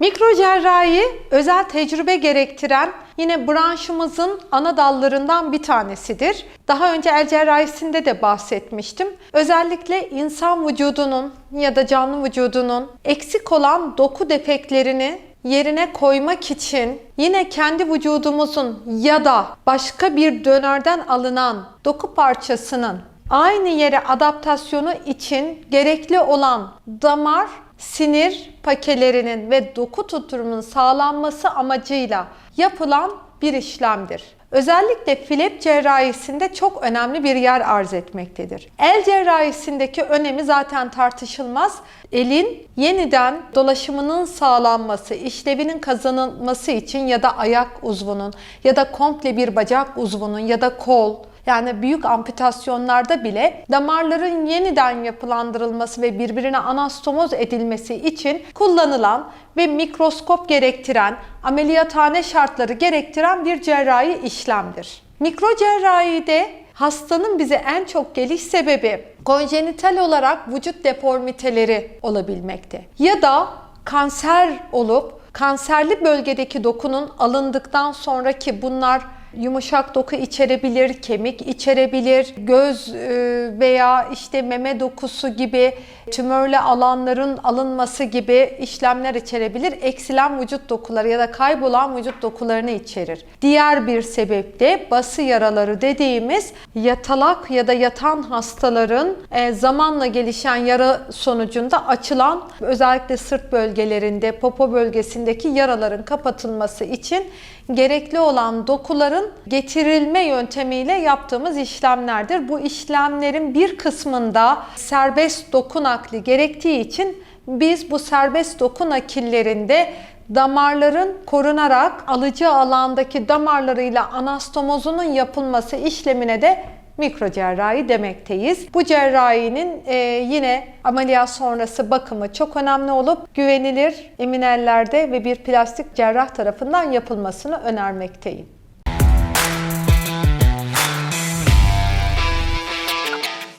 Mikro cerrahi özel tecrübe gerektiren yine branşımızın ana dallarından bir tanesidir. Daha önce el cerrahisinde de bahsetmiştim. Özellikle insan vücudunun ya da canlı vücudunun eksik olan doku defeklerini yerine koymak için yine kendi vücudumuzun ya da başka bir dönerden alınan doku parçasının aynı yere adaptasyonu için gerekli olan damar, sinir pakelerinin ve doku tuturumunun sağlanması amacıyla yapılan bir işlemdir. Özellikle filep cerrahisinde çok önemli bir yer arz etmektedir. El cerrahisindeki önemi zaten tartışılmaz. Elin yeniden dolaşımının sağlanması, işlevinin kazanılması için ya da ayak uzvunun ya da komple bir bacak uzvunun ya da kol yani büyük amputasyonlarda bile damarların yeniden yapılandırılması ve birbirine anastomoz edilmesi için kullanılan ve mikroskop gerektiren, ameliyathane şartları gerektiren bir cerrahi işlemdir. Mikro cerrahide hastanın bize en çok geliş sebebi konjenital olarak vücut deformiteleri olabilmekte. Ya da kanser olup kanserli bölgedeki dokunun alındıktan sonraki bunlar yumuşak doku içerebilir, kemik içerebilir, göz e, veya işte meme dokusu gibi tümörlü alanların alınması gibi işlemler içerebilir. Eksilen vücut dokuları ya da kaybolan vücut dokularını içerir. Diğer bir sebep de bası yaraları dediğimiz yatalak ya da yatan hastaların e, zamanla gelişen yara sonucunda açılan özellikle sırt bölgelerinde, popo bölgesindeki yaraların kapatılması için gerekli olan dokuların getirilme yöntemiyle yaptığımız işlemlerdir. Bu işlemlerin bir kısmında serbest doku nakli gerektiği için biz bu serbest doku nakillerinde damarların korunarak alıcı alandaki damarlarıyla anastomozunun yapılması işlemine de mikro cerrahi demekteyiz. Bu cerrahinin e, yine ameliyat sonrası bakımı çok önemli olup güvenilir emin ellerde ve bir plastik cerrah tarafından yapılmasını önermekteyim.